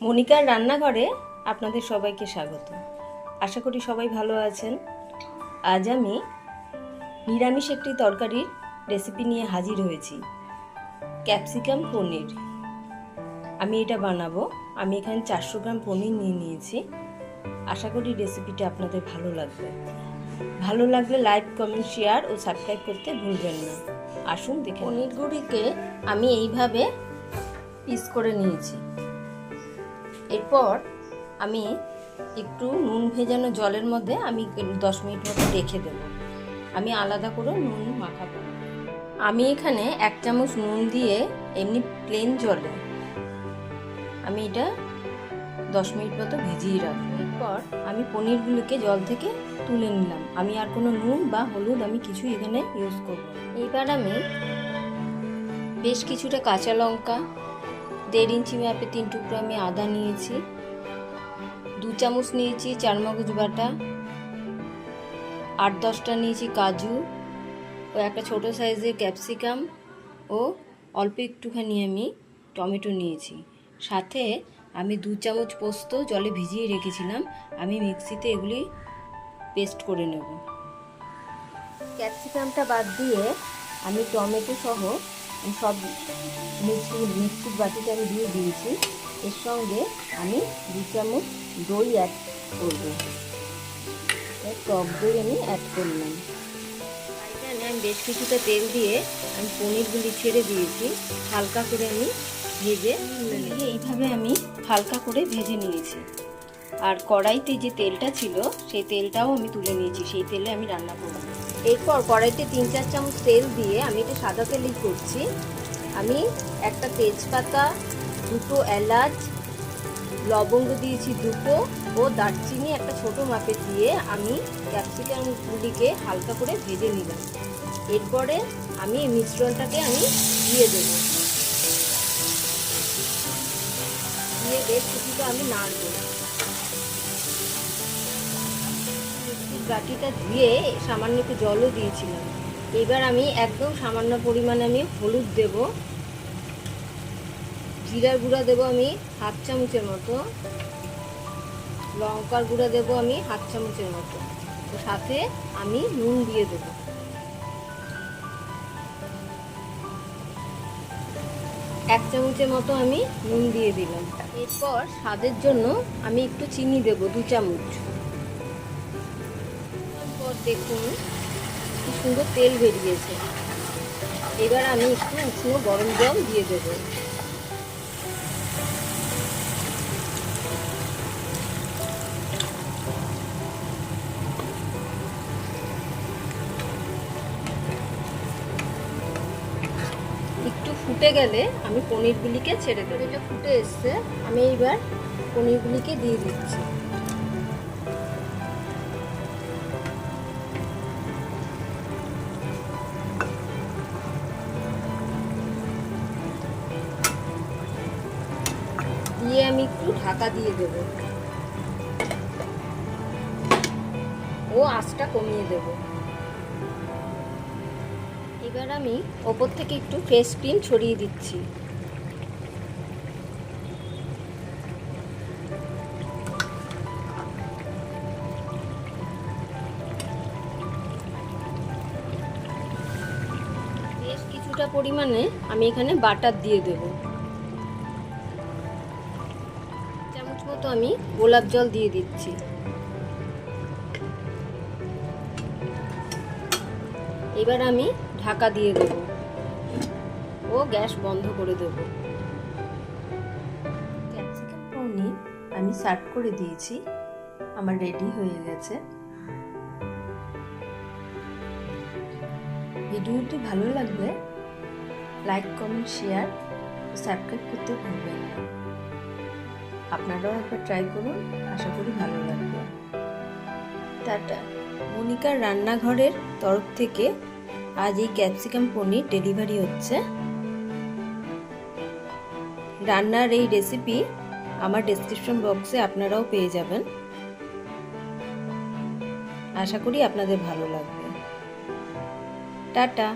মনিকার রান্নাঘরে আপনাদের সবাইকে স্বাগত। আশা করি সবাই ভালো আছেন। আজ আমি নিরামিষ একটি তরকারির রেসিপি নিয়ে হাজির হয়েছি। ক্যাপসিকাম পনির। আমি এটা বানাবো। আমি এখানে চারশো গ্রাম পনির নিয়ে নিয়েছি। আশা করি রেসিপিটা আপনাদের ভালো লাগবে। ভালো লাগলে লাইক কমেন্ট শেয়ার ও সাবস্ক্রাইব করতে ভুলবেন না। আসুন দেখে পনিরগুলিকে আমি এইভাবে পিস করে নিয়েছি। এরপর আমি একটু নুন ভেজানো জলের মধ্যে আমি দশ মিনিট মতো রেখে দেবো। আমি আলাদা করে নুন মাখাবো। আমি এখানে এক চামচ নুন দিয়ে এমনি প্লেন জলে আমি এটা দশ মিনিট মতো ভিজিয়ে রাখব। এরপর আমি পনিরগুলোকে জল থেকে তুলে নিলাম। আমি আর কোনো নুন বা হলুদ আমি কিছু এখানে ইউজ করব। এইবার আমি বেশ কিছুটা কাঁচা লঙ্কা দেড় ইঞ্চি মাপে তিন টুকরো আমি আদা নিয়েছি। দু চামচ নিয়েছি চারমগজ বাটা। আট দশটা নিয়েছি কাজু ও একটা ছোট সাইজের ক্যাপসিকাম ও অল্প একটুখানি আমি টমেটো নিয়েছি। সাথে আমি দু চামচ পোস্ত জলে ভিজিয়ে রেখেছিলাম। আমি মিক্সিতে এগুলি পেস্ট করে নেব। ক্যাপসিকামটা বাদ দিয়ে আমি টমেটো সহ সব মিক্সি মিক্সির বাটিতে আমি দিয়ে দিয়েছি। এর সঙ্গে আমি দু চামচ দই অ্যাড করব। টক দই আমি অ্যাড করলাম। এখানে আমি বেশ কিছুটা তেল দিয়ে আমি পনিরগুলি ছেড়ে দিয়েছি। হালকা করে আমি ভেজে এইভাবে আমি হালকা করে ভেজে নিয়েছি। আর কড়াইতে যে তেলটা ছিল, সেই তেলটাও আমি তুলে নিয়েছি, সেই তেলে আমি রান্না করব। এরপর কড়াইতে তিন চার চামচ তেল দিয়ে আমি এটা সাদা তেলই করছি। আমি একটা তেজপাতা, দুটো এলাচ, লবঙ্গ দিয়েছি দুটো ও দারচিনি একটা ছোট মাপে দিয়ে আমি ক্যাপসিকামগুলিকে হালকা করে ভেজে নিলাম। এরপরে আমি এই মিশ্রণটাকে আমি দিয়ে দেবো। দিয়ে বেশ কিছুটা আমি নাড়বো। বাটিটা ধুয়ে সামান্য একটু জলও দিয়েছিলাম। এবার আমি একদম সামান্য পরিমাণে আমি হলুদ দেব। জিরার গুঁড়া দেবো আমি হাফ চামচের মতো। লঙ্কার গুঁড়া দেবো আমি হাফ চামচের মতো। তো সাথে আমি নুন দিয়ে দেবো। এক চামচের মতো আমি নুন দিয়ে দিলাম। এরপর স্বাদের জন্য আমি একটু চিনি দেব, দু চামচ। দেখুন, কি সুন্দর তেল বেরিয়েছে। এবার আমি একটু উষ্ণ গরম জল দিয়ে দেব। একটু ফুটে গেলে আমি পনিরগুলিকে ছেড়ে দেবো। এটা ফুটে এসছে। আমি এইবার পনিরগুলিকে দিয়ে দিচ্ছি। দিয়ে আমি একটু ঢাকা দিয়ে দেব। ও আঁচটা কমিয়ে দেব। এবার আমি ওপর থেকে একটু ফ্রেশ ক্রিম ছড়িয়ে দিচ্ছি। কিছুটা পরিমাণে আমি এখানে বাটার দিয়ে দেব। চামচ মতো আমি গোলাপ জল দিয়ে দিচ্ছি। এবার আমি ঢাকা দিয়ে দেব। ও গ্যাস বন্ধ করে দেব। ক্যাপসিকাম পনির আমি সার্ভ করে দিয়েছি। আমার রেডি হয়ে গেছে। ভিডিওটি ভালো লাগলে লাইক, কমেন্ট, শেয়ার সাবস্ক্রাইব করতে ভুলবেন না। আপনারাও একবার ট্রাই করুন, আশা করি ভালো লাগবে। টাটা। মনিকার রান্নাঘরের তরফ থেকে আজ এই ক্যাপসিকাম পনির ডেলিভারি হচ্ছে। রান্নার এই রেসিপি আমার ডেসক্রিপশন বক্সে আপনারাও পেয়ে যাবেন। আশা করি আপনাদের ভালো লাগবে। টাটা।